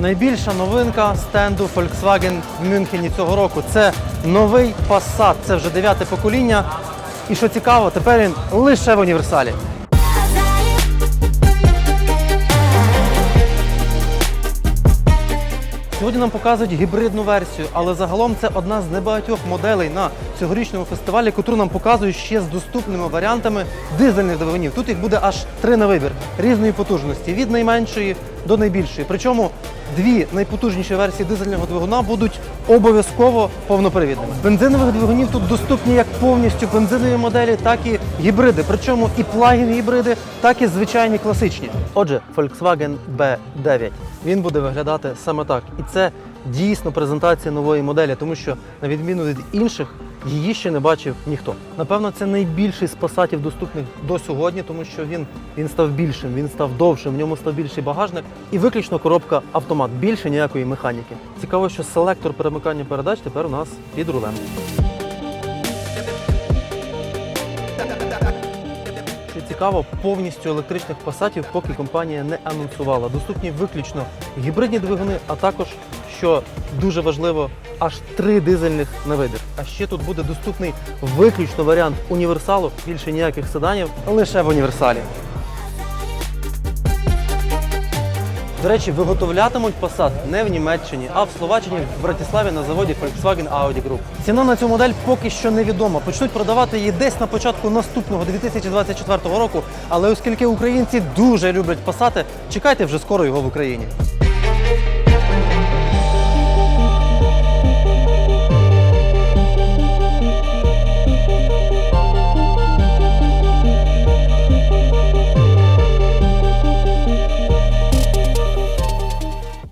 Найбільша новинка стенду Volkswagen в Мюнхені цього року це новий Passat. Це вже дев'яте покоління. І що цікаво, тепер він лише в універсалі. Сьогодні нам показують гібридну версію, але загалом це одна з небагатьох моделей на цьогорічному фестивалі, яку нам показують ще з доступними варіантами дизельних двигунів. Тут їх буде аж три на вибір різної потужності від найменшої до найбільшої. Причому дві найпотужніші версії дизельного двигуна будуть обов'язково повнопривідними. Бензинових двигунів тут доступні як повністю бензинові моделі, так і гібриди. Причому і плагін гібриди, так і звичайні класичні. Отже, Volkswagen B9. Він буде виглядати саме так. І це дійсно презентація нової моделі, тому що на відміну від інших. Її ще не бачив ніхто. Напевно, це найбільший з пасатів доступних до сьогодні, тому що він, він став більшим, він став довшим, в ньому став більший багажник і виключно коробка автомат. Більше ніякої механіки. Цікаво, що селектор перемикання передач тепер у нас під рулем. Цікаво, повністю електричних пасатів поки компанія не анонсувала. Доступні виключно гібридні двигуни, а також, що дуже важливо, аж три дизельних на вибір. А ще тут буде доступний виключно варіант універсалу, більше ніяких седанів, лише в універсалі. До речі, виготовлятимуть Passat не в Німеччині, а в Словаччині в Братиславі на заводі Volkswagen Audi Group. Ціна на цю модель поки що невідома. Почнуть продавати її десь на початку наступного 2024 року. Але оскільки українці дуже люблять Passat, чекайте вже скоро його в Україні.